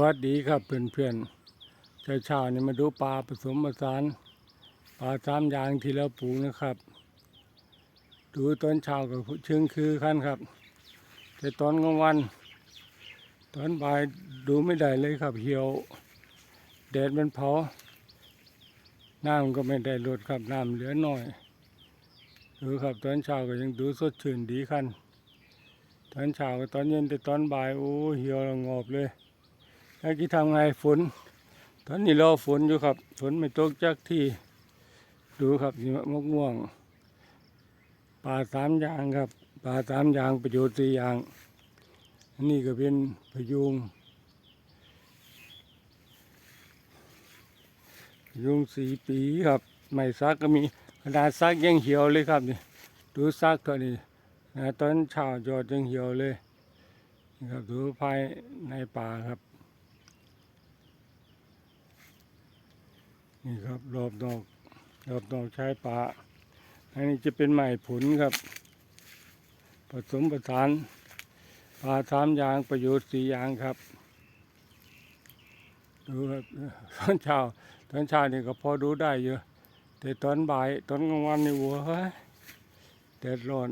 วัสดีครับเพื่อนๆเช้าเช้าๆนี่มาดูปลาผสมผสานปลาสามอย่างที่เราปลูกนะครับ ดูตอนเช้ากับเชิงคือขั้นครับ แต่ตอนกลางวัน ตอนบ่ายดูไม่ได้เลยครับเหี่ยวแดดมันเผาน้ำก็ไม่ได้ลดครับน้ำเหลือน้อยดูครับตอนเช้าก็ยังดูสดชื่นดีขั้นตอนเช้ากับตอนเย็นแต่ตอนบ่ายโอ้เหี่ยวงอบเลย เมื่อกี้ทำไงฝน ตอนนี้รอฝนอยู่ครับ ฝนไม่ตกจากที่ดูครับนี่มะม่วงปลาสามอย่างครับปลาสามอย่างประโยชน์สี่อย่างอันนี้ก็เป็นพยุงพยุงสีปีครับไม่ซักก็มีขนาดซักยังเหี่ยวเลยครับนี่ดูซักตัวนี้นะตอนเช้ายอดยังเหี่ยวเลยครับดูภายในป่าครับ นี่ครับรอบนอกรอบนอกชายป่าอันนี้จะเป็นไม้ผลครับ ผสมประสานปลาสามอย่างประโยชน์สี่อย่างครับดูครับตอนเช้าตอนเช้านี่ก็พอดูได้เยอะแต่ตอนบ่ายตอนกลางวันนี่วัวเฮ้ยแดดร้อน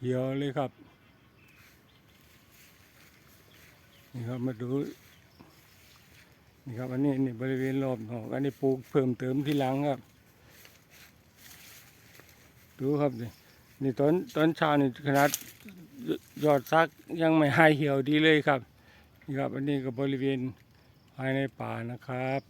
เหี่ยวเลยครับนี่ครับมาดู นี่ครับ อันนี้นี่บริเวณรอบนอกอันนี้ปลูกเพิ่มเติมที่หลังครับ ดูครับนี่นี่ตอนตอนเช้านี่ขนาดยอดซักยังไม่หายเหี่ยวดีเลยครับ นี่ครับ อันนี้ก็บริเวณภายในป่านะครับ